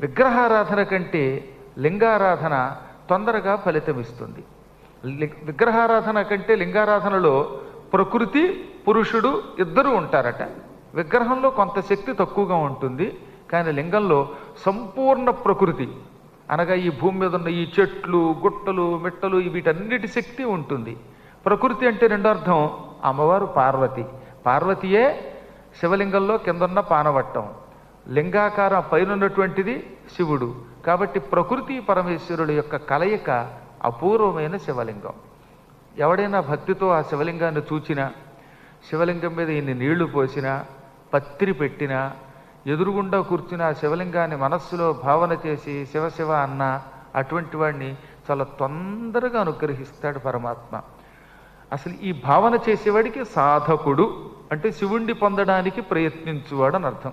విగ్రహారాధన కంటే లింగారాధన తొందరగా ఫలితమిస్తుంది. విగ్రహారాధన కంటే లింగారాధనలో ప్రకృతి పురుషుడు ఇద్దరు ఉంటారట. విగ్రహంలో కొంత శక్తి తక్కువగా ఉంటుంది కానీ లింగంలో సంపూర్ణ ప్రకృతి అనగా ఈ భూమి మీద ఉన్న ఈ చెట్లు గుట్టలు మిట్టలు వీటన్నిటి శక్తి ఉంటుంది. ప్రకృతి అంటే రెండో అర్థం అమ్మవారు పార్వతి. పార్వతియే శివలింగంలో కిందన్న పానవట్టం. లింగాకారం పైన ఉన్నటువంటిది శివుడు. కాబట్టి ప్రకృతి పరమేశ్వరుడు యొక్క కలయిక అపూర్వమైన శివలింగం. ఎవడైనా భక్తితో ఆ శివలింగాన్ని చూచినా శివలింగం మీద ఇన్ని నీళ్ళు పోసినా పత్రి పెట్టినా ఎదురుగుండా కూర్చుని ఆ శివలింగాన్ని మనస్సులో భావన చేసి శివ శివ అన్న అటువంటి వాడిని చాలా తొందరగా అనుగ్రహిస్తాడు పరమాత్మ. అసలు ఈ భావన చేసేవాడికి సాధకుడు అంటే శివుణ్ణి పొందడానికి ప్రయత్నించువాడు అని అర్థం.